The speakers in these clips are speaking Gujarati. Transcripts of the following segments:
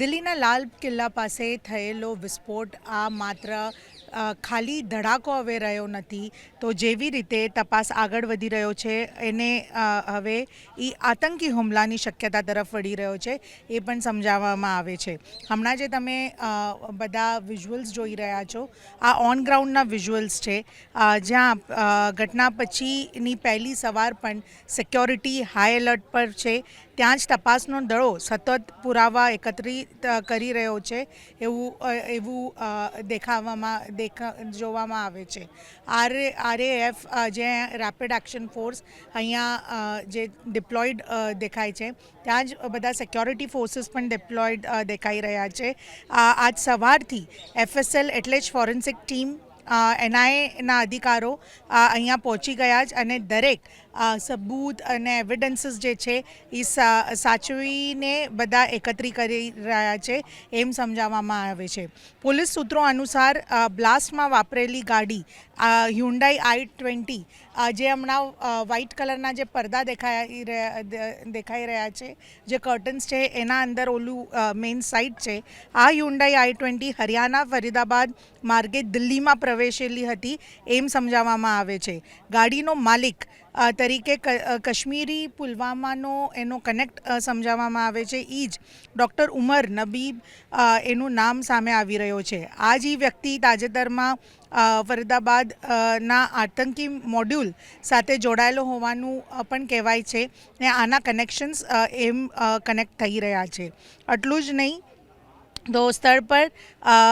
દિલ્હીના લાલ કિલ્લા પાસે થયેલો વિસ્ફોટ આ માત્ર ખાલી ધડાકો હવે રહ્યો નથી. તો જેવી રીતે તપાસ આગળ વધી રહ્યો છે, એને હવે એ આતંકી હુમલાની શક્યતા તરફ વળી રહ્યો છે, એ પણ સમજાવવામાં આવે છે. હમણાં જે તમે બધા વિઝ્યુઅલ્સ જોઈ રહ્યા છો, આ ઓન ગ્રાઉન્ડના વિઝ્યુઅલ્સ છે. જ્યાં ઘટના પછીની પહેલી સવાર પણ સિક્યોરિટી હાઈ એલર્ટ પર છે. ત્યાં જ તપાસનો દળો સતત પુરાવા એકત્રિત કરી રહ્યો છે એવું એવું દેખાવામાં, દેખા, જોવામાં આવે છે. આર, આરએએફ જે રેપિડ એક્શન ફોર્સ અહીંયા જે ડિપ્લોયડ દેખાય છે, ત્યાં જ બધા સિક્યોરિટી ફોર્સીસ પણ ડિપ્લોયડ દેખાઈ રહ્યા છે. આજ સવારથી એફએસએલ એટલે જ ફોરેન્સિક ટીમ એનઆઈના અધિકારો અહીંયા પહોંચી ગયા જ અને દરેક સબૂત અને એવિડન્સીસ જે છે એ સાચવીને બધા એકત્રી કરી રહ્યા છે એમ સમજાવવામાં આવે છે. પોલીસ સૂત્રો અનુસાર બ્લાસ્ટમાં વાપરેલી ગાડી હ્યુન્ડાઈ આઈ ટ્વેન્ટી જે હમણાં વ્હાઇટ કલરના જે પડદા દેખાઈ દેખાઈ રહ્યા છે, જે કર્ટન્સ છે, એના અંદર ઓલું મેઇન સાઇટ છે. આ Hyundai I twenty Haryana, Faridabad માર્ગે દિલ્હીમાં પ્રવેશેલી હતી એમ સમજાવવામાં આવે છે. ગાડીનો માલિક તરીકે કશ્મીરી પુલવામાનો એનો કનેક્ટ સમજાવવામાં આવે છે. એ જ ડૉક્ટર ઉમર નબીબ એનું નામ સામે આવી રહ્યો છે. આ જ વ્યક્તિ તાજેતરમાં અ, ફરીદાબાદ અ, ના આતંકી મોડ્યુલ સાથે જોડાયેલો હોવાનું પણ કહેવાય છે. ને આના કનેક્શન્સ એમ કનેક્ટ થઈ રહ્યા છે. આટલું જ નહીં તો સ્થળ પર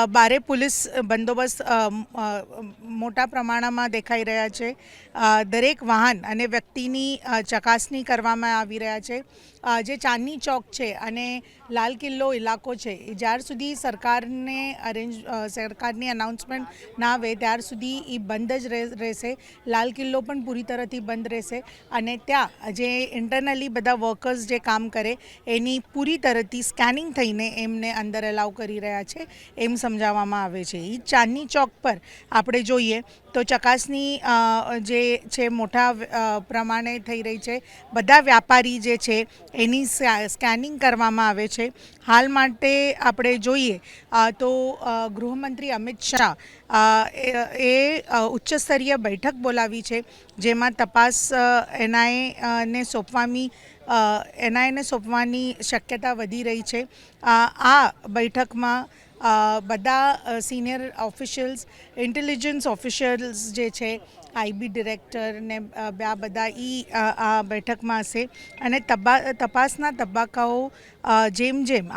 બારે પોલીસ બંદોબસ્ત મોટા પ્રમાણમાં દેખાઈ રહ્યા છે. દરેક વાહન અને વ્યક્તિની ચકાસણી કરવામાં આવી રહ્યા છે. જે ચાંદની ચોક છે અને લાલ કિલ્લો ઇલાકો છે જ્યાર સુધી સરકારને અરેન્જ સરકારની અનાઉન્સમેન્ટ ના આવે, ત્યાર સુધી એ બંધ જ રહે- રહેશે. લાલ કિલ્લો પણ પૂરી તરહથી બંધ રહેશે. અને ત્યાં જે ઇન્ટરનલી બધા વર્કર્સ જે કામ કરે, એની પૂરી તરહથી સ્કેનિંગ થઈને એમને અંદર એલાવ કરી રહ્યા છે એમ સમજાવવામાં આવે છે. એ ચાંદની ચોક પર આપણે જોઈએ તો ચકાસણી જે છે મોટા પ્રમાણે થઈ રહી છે. બધા વ્યાપારી જે છે એની સ્કેનિંગ કરવામાં આવે છે. હાલ માટે આપણે જોઈએ તો ગૃહમંત્રી અમિત શાહ એ અ, બેઠક બોલાવી છે જેમાં તપાસ એનાએ ને સોંપવાની એનઆઈને સોંપવાની શક્યતા વધી રહી છે. આ બેઠકમાં બધા સિનિયર ઓફિશિયલ્સ, ઇન્ટેલિજન્સ ઓફિશિયલ્સ જે છે આઈબી ડિરેક્ટર ને આ બધા ઈ આ બેઠકમાં હશે. અને તબા, તપાસના તબક્કાઓ જેમ જેમ